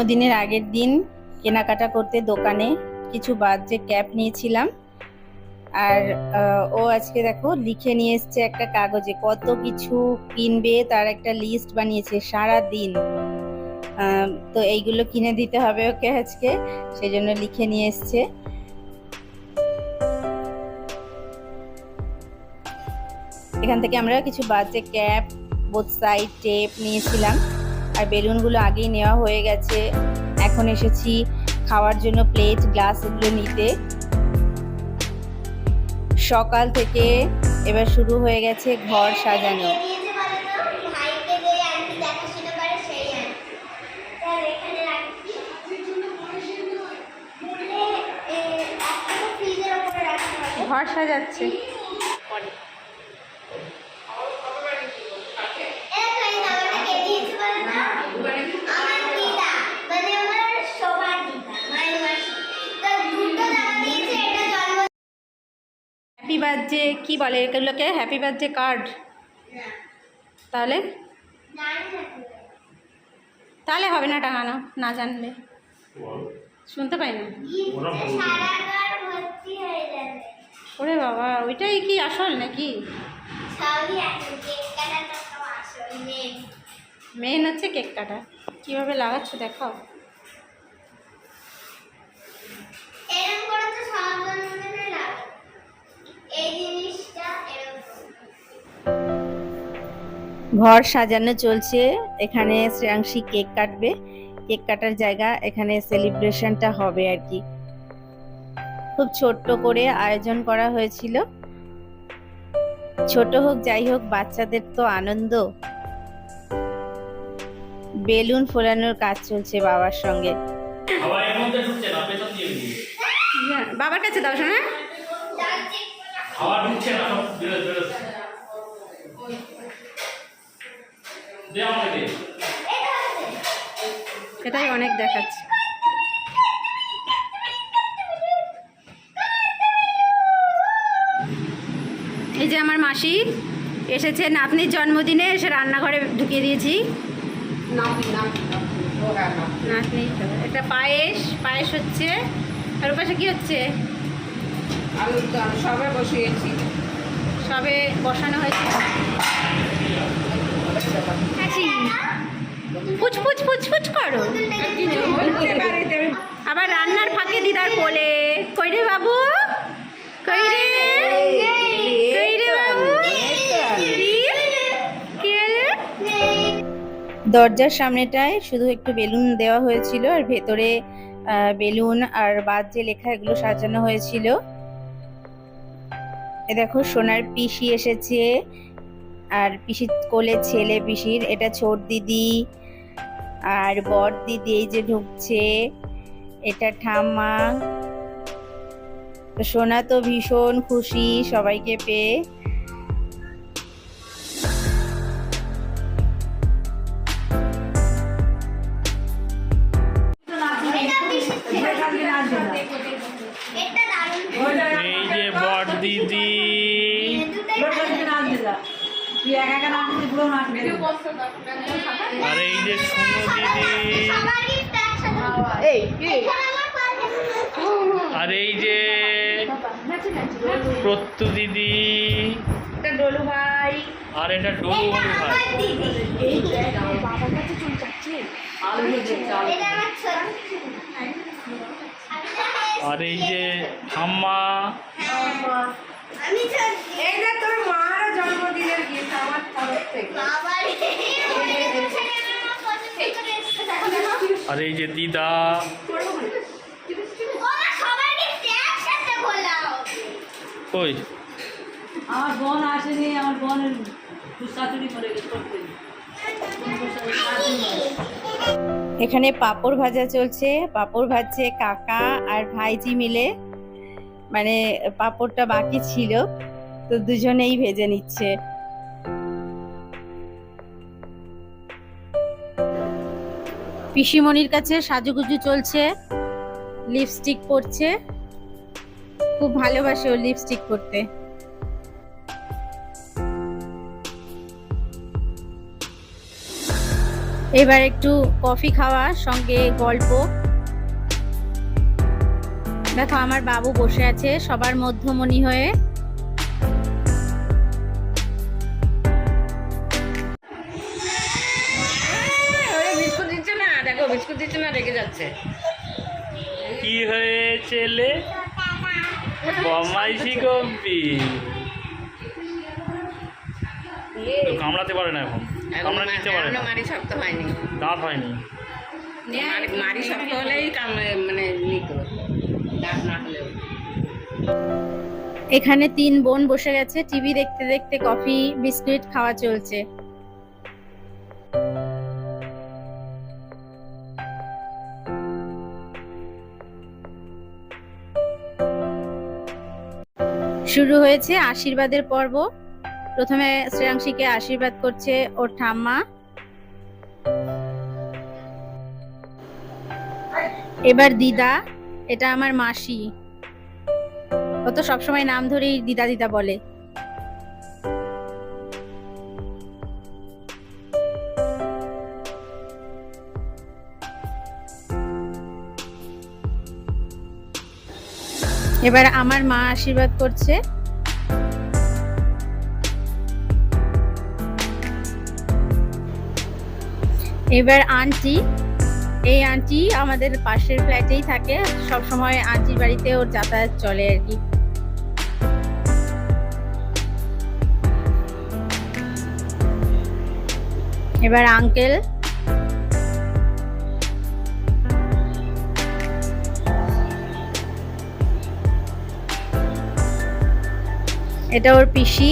জন্মদিনের আগের দিন কেনাকাটা করতে দোকানে কিছু বার্থডে ক্যাপ নিয়েছিলাম। আর ও আজকে দেখো লিখে নিয়ে এসছে একটা কাগজে কত কিছু কিনবে, তার একটা লিস্ট বানিয়েছে সারা দিন তো এইগুলো কিনে দিতে হবে ওকে আজকে সেই জন্য লিখে নিয়ে এসছে। এখান থেকে আমরা কিছু birthday cap both side tape নিয়েছিলাম। আর বেলুনগুলো আগেই নেওয়া হয়ে গেছে। এখন এসেছি খাওয়ার জন্য প্লেট, গ্লাস এগুলো নিতে। সকাল থেকে এবার শুরু হয়ে গেছে ঘর সাজানো। ঘর বলে বার্থডে কি বলে এগুলোকে? হ্যাপি বার্থডে কার্ড তাহলে? জানি না কি। তাহলে হবে না টাঙানো না জানলে। শুনতে পাই না। গিফটে সারা ঘর ভর্তি যাবে ওরে বাবা ওইটাই কি আসল নাকি? মেন মেন হচ্ছে কেক কাটা। কীভাবে লাগাচ্ছ দেখাও এরকম করে তো সব জন্মদিনে লাগে এই জিনিসটা এরকম ঘর সাজানো চলছে। এখানে শ্রেয়াংশী কেক কাটবে। কেক কাটার জায়গা এখানে সেলিব্রেশনটা হবে আর কি। খুব ছোট্ট করে আয়োজন করা হয়েছিল। ছোট হোক যাই হোক বাচ্চাদের তো আনন্দ। বেলুন ফোলানোর কাজ চলছে বাবার সঙ্গে। বাবার কাছে দাও শোনা। না দে অনেক দেখাচ্ছে। এই যে আমার মাসি এসেছে নাতনির জন্মদিনে এসে রান্নাঘরে ঢুকিয়ে দিয়েছি। নাতনি। এটা পায়েস পায়েস হচ্ছে। আর ওপাশে কি হচ্ছে? আলুর দম সবে বসিয়েছি। সবে বসানো হয়েছে। আছি। ফুচ ফুচ ফুচ ফুচ করো। আবার রান্নার ফাঁকে দিদার কোলে। কই রে বাবু? কই রে? বাবু? দরজার সামনেটায় শুধু একটু বেলুন দেওয়া হয়েছিল আর ভেতরে বেলুন আর বাদ যে লেখা এগুলো সাজানো হয়েছিল। এ দেখো সোনার পিসি এসেছে। আর পিসি কোলে ছেলে পিসির এটা ছোট দিদি আর বড় দিদি এই যে ঢুকছে। এটা ঠাম্মা। তো সোনা তো ভীষণ খুশি সবাইকে পেয়ে। এই যে বট দিদি। আর এই যে আর এই যে প্রত্যু দিদি। এটা ডলু ভাই। আর এটা ডলু ভাই। আর এই যে ঠাম্মা। তোর মার জন্মদিনের গিফট আমার তরফ থেকে করে। আর এই যে দিদা। কই আমার বোন আসেনি আমার বোনের গেছে এখানে পাপড় ভাজা চলছে পাপড় ভাজছে কাকা আর ভাইজি মিলে মানে পাপড়টা বাকি ছিল, তো দুজনেই ভেজে নিচ্ছে। পিসিমণির কাছে সাজুগুজু চলছে লিপস্টিক পরছে। খুব ভালোবাসে ও লিপস্টিক করতে। এবার একটু কফি খাওয়া সঙ্গে গল্প। দেখো আমার বাবু বসে আছে সবার মধ্যমণি হয়ে। বিস্কুট দিচ্ছে না দেখো বিস্কুট দিচ্ছে না রেগে যাচ্ছে। কি হয়েছে লে বমাইশি কবি কামড়াতে পারে না এখন। কামড়া নিতে পারে না। মারি শক্ত হয়নি। দাঁত হয়নি। মারি- মারি শক্ত হলেই কামড়ে মানে ই করো দাঁত না হলেও এখানে তিন বোন বসে গেছে, টিভি দেখতে দেখতে কফি, বিস্কুট খাওয়া চলছে। শুরু হয়েছে আশীর্বাদের পর্ব। প্রথমে শ্রেয়াংশীকে আশীর্বাদ করছে ওর ঠাম্মা। এবার দিদা, এটা আমার মাসি। ও তো সবসময় নাম ধরেই দিদা দিদা বলে। এবার আমার মা আশীর্বাদ করছে। এবার আন্টি এই আন্টি আমাদের পাশের ফ্ল্যাটেই থাকে। সব সময় আন্টির বাড়িতে ওর যাতায়াত চলে আর কি। এবার আঙ্কেল এটা ওর পিসি।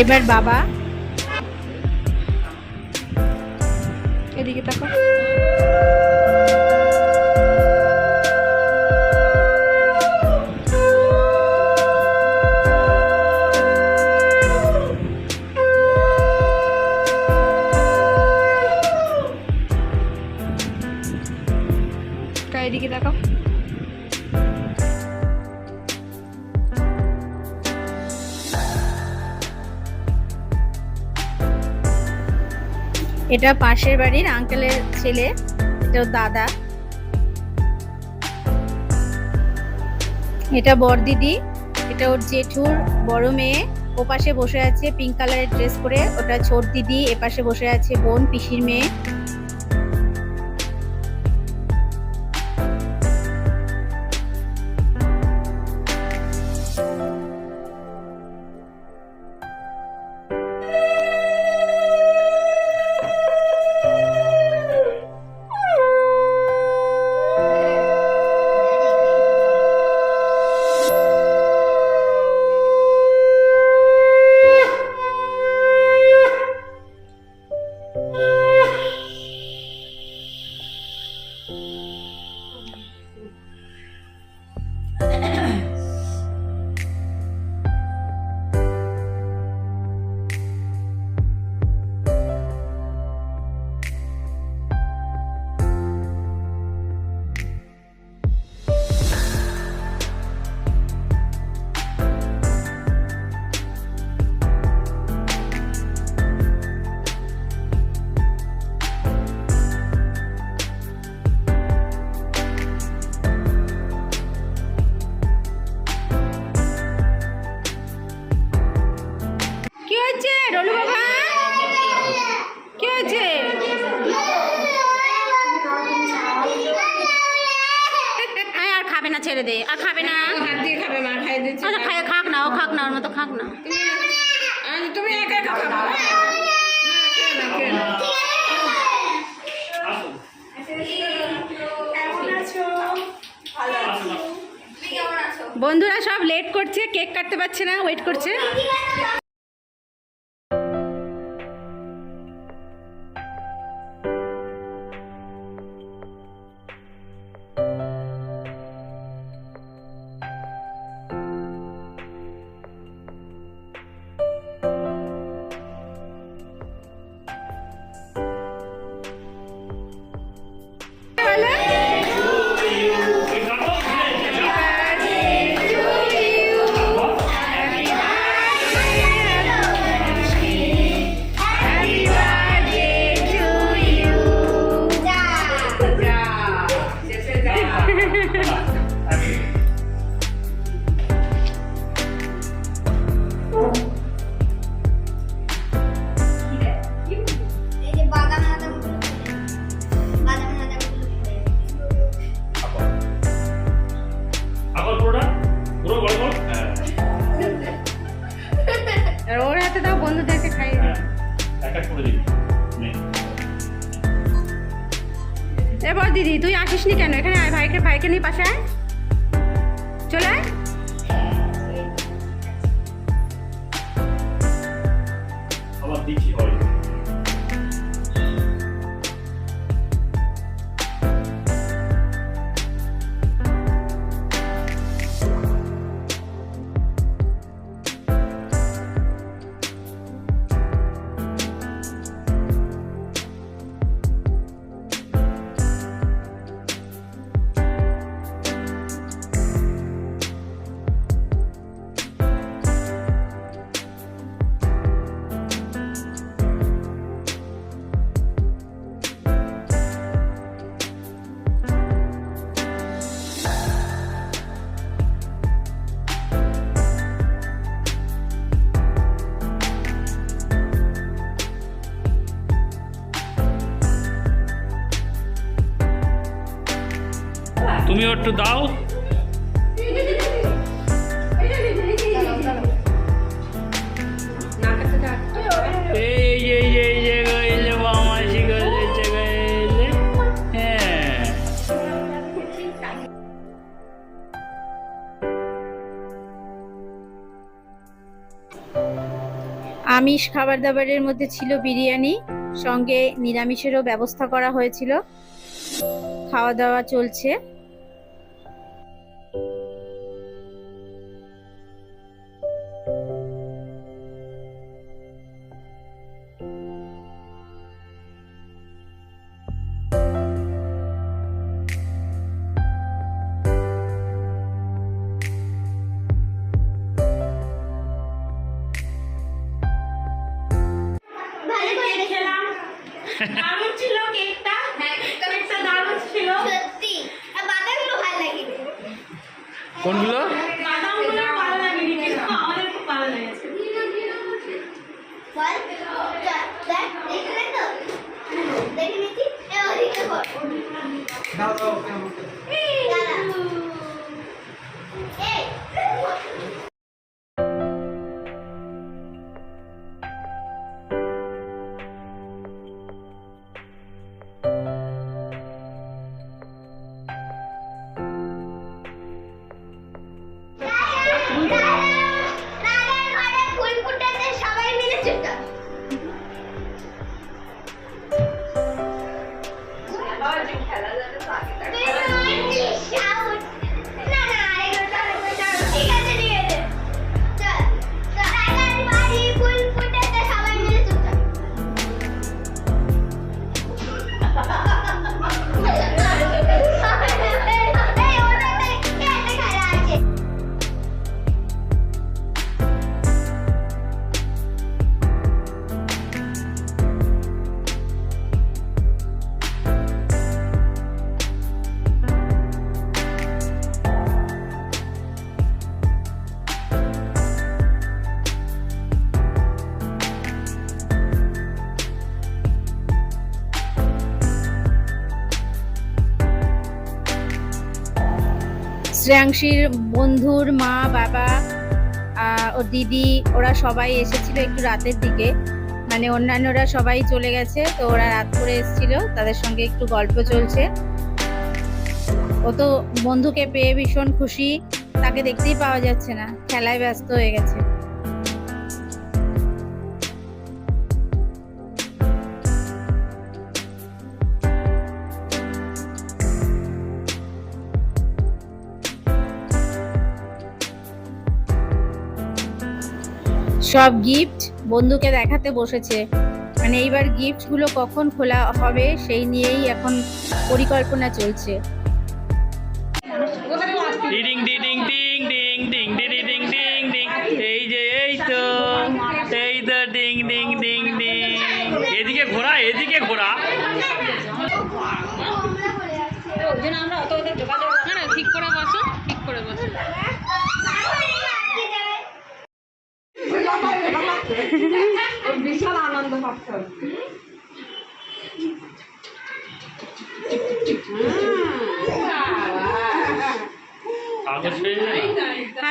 এবার বাবা এটা পাশের বাড়ির আঙ্কেলের ছেলে এটা দাদা। এটা বড়দিদি এটা ওর জেঠুর বড় মেয়ে। ও পাশে বসে আছে পিঙ্ক কালারের ড্রেস পরে, ওটা ছোট দিদি, এ পাশে বসে আছে বোন, পিসির মেয়ে। ওর মতো খাক না। তুমি একা না বন্ধুরা সব লেট করছে কেক কাটতে পারছে না ওয়েট করছে। এবার দিদি তুই আসিস নি কেন? এখানে ভাইকে ভাইকে নিয়ে পাশে চলে আয়। একটু দাও আমিষ খাবার দাবারের মধ্যে ছিল বিরিয়ানি, সঙ্গে নিরামিষেরও ব্যবস্থা করা হয়েছিল। খাওয়া দাওয়া চলছে। কেমন ছিল কেকটা কেকটা দারুণ ছিল সত্যি আর বাদামগুলো ভালো লাগে। কোনগুলো বাদামগুলো ভালো লাগেনি কিন্তু আমাদের খুব ভালো লেগেছে দেখে নিচ্ছি শ্রেয়াংশীর বন্ধুর মা, বাবা ও দিদি, ওরা সবাই এসেছিল একটু রাতের দিকে। মানে অন্যান্যরা সবাই চলে গেছে, তো ওরা রাত করে এসেছিল, তাদের সঙ্গে একটু গল্প চলছে। ও তো বন্ধুকে পেয়ে ভীষণ খুশি, তাকে দেখতেই পাওয়া যাচ্ছে না, খেলায় ব্যস্ত হয়ে গেছে। সব গিফট বন্ধুকে দেখাতে বসেছে। মানে এইবার গিফটগুলো কখন খোলা হবে সেই নিয়েই এখন পরিকল্পনা চলছে।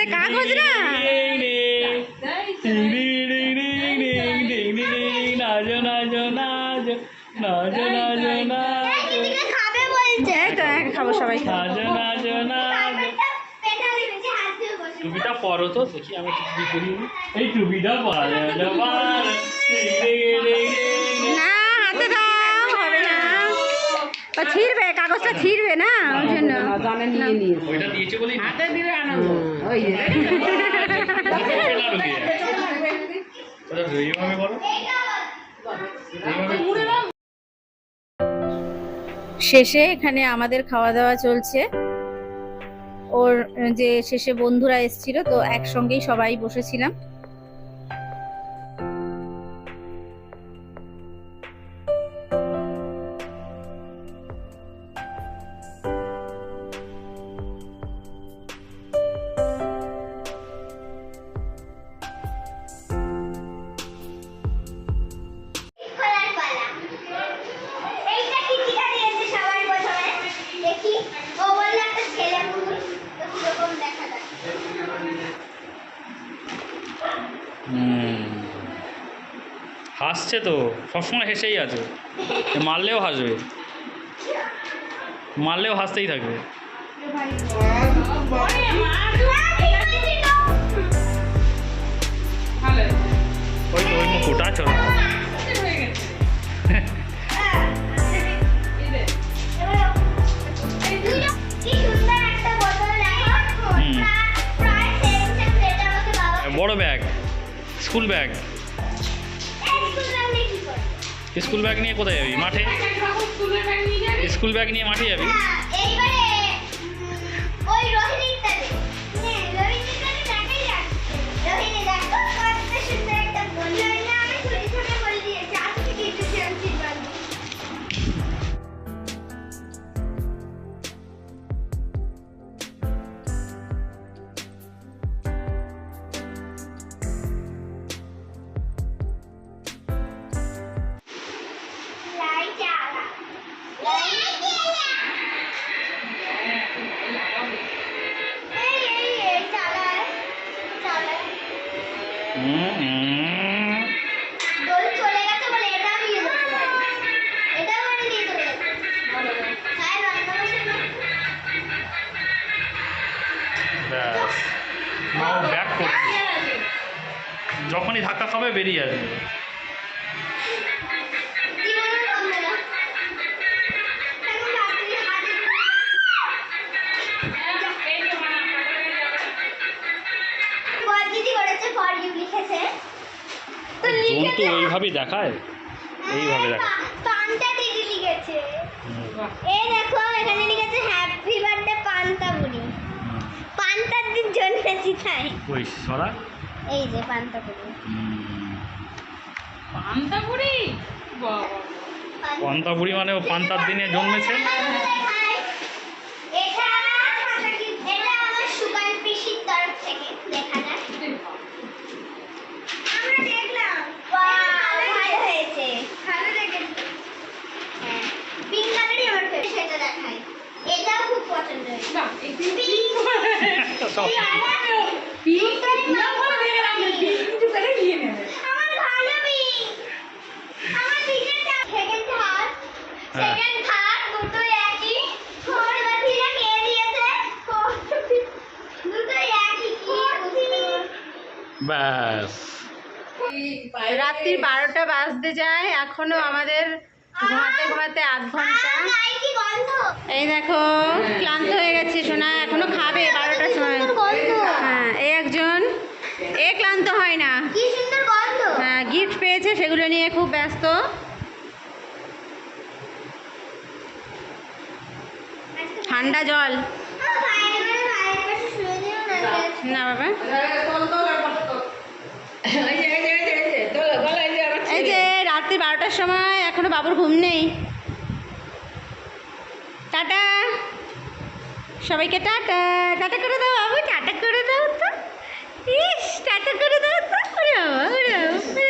হাতে কাগজ না? নাজো এই না। ছিঁড়বে কাগজটা ছিঁড়বে না ওই জন্য। হাতে আনন্দ। শেষে এখানে আমাদের খাওয়া দাওয়া চলছে। ওর, যে শেষে বন্ধুরা এসছিল, তো একসঙ্গেই সবাই বসেছিলাম। হাসছে তো সবসময় হেসেই আছে। মারলেও হাসবে। মারলেও হাসতেই থাকবে। বড় bag school bag. School bag নিয়ে কোথায় যাবি? মাঠে? স্কুল ব্যাগ নিয়ে মাঠে যাবি? জন্তু ওইভাবে দেখায়। এইভাবে হ্যাঁ, দেখায়। পান্তা দিদি লিখেছে। এই দেখো এখানে লিখেছে হ্যাপি বার্থডে পান্তা বুড়ি। পান্তার দিন জন্মেছি তাই। ওই সরা? এই যে পান্তা বুড়ি। পান্তা বুড়ি? পান্তা বুড়ি মানে পান্তার দিনে জন্মেছে? নিয়ে খুব ব্যস্ত। ঠান্ডা জল। না বাবা। এই যে রাত্রি বারোটার সময় এখনও বাবুর ঘুম নেই। টাটা। সবাইকে টাটা। টাটা করে দাও বাবু, টাটা করে দাও তো। ইস, টাটা করে দাও তো। বাবা।